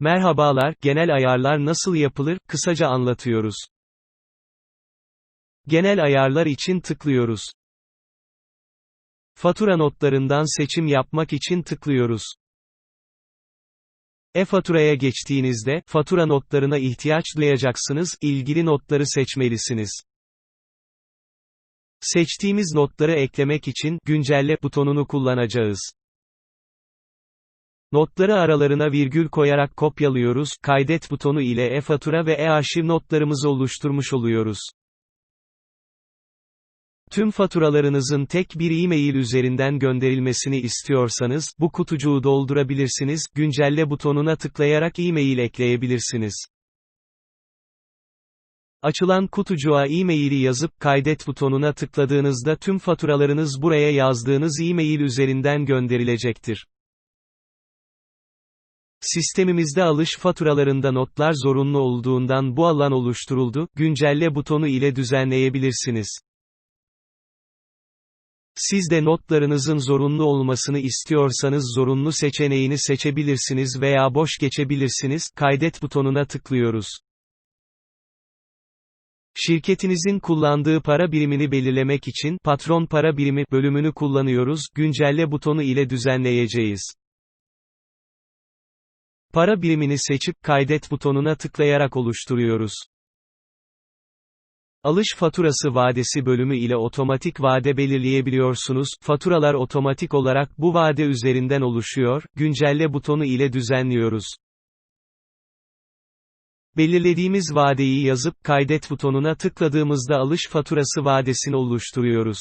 Merhabalar, genel ayarlar nasıl yapılır, kısaca anlatıyoruz. Genel ayarlar için tıklıyoruz. Fatura notlarından seçim yapmak için tıklıyoruz. E-faturaya geçtiğinizde, fatura notlarına ihtiyaç duyacaksınız, ilgili notları seçmelisiniz. Seçtiğimiz notları eklemek için, güncelle butonunu kullanacağız. Notları aralarına virgül koyarak kopyalıyoruz, kaydet butonu ile e-fatura ve e-arşiv notlarımızı oluşturmuş oluyoruz. Tüm faturalarınızın tek bir e-mail üzerinden gönderilmesini istiyorsanız, bu kutucuğu doldurabilirsiniz, güncelle butonuna tıklayarak e-mail ekleyebilirsiniz. Açılan kutucuğa e-maili yazıp kaydet butonuna tıkladığınızda tüm faturalarınız buraya yazdığınız e-mail üzerinden gönderilecektir. Sistemimizde alış faturalarında notlar zorunlu olduğundan bu alan oluşturuldu, güncelle butonu ile düzenleyebilirsiniz. Siz de notlarınızın zorunlu olmasını istiyorsanız zorunlu seçeneğini seçebilirsiniz veya boş geçebilirsiniz, kaydet butonuna tıklıyoruz. Şirketinizin kullandığı para birimini belirlemek için, patron para birimi bölümünü kullanıyoruz, güncelle butonu ile düzenleyeceğiz. Para birimini seçip, kaydet butonuna tıklayarak oluşturuyoruz. Alış faturası vadesi bölümü ile otomatik vade belirleyebiliyorsunuz, faturalar otomatik olarak bu vade üzerinden oluşuyor, güncelle butonu ile düzenliyoruz. Belirlediğimiz vadeyi yazıp, kaydet butonuna tıkladığımızda alış faturası vadesini oluşturuyoruz.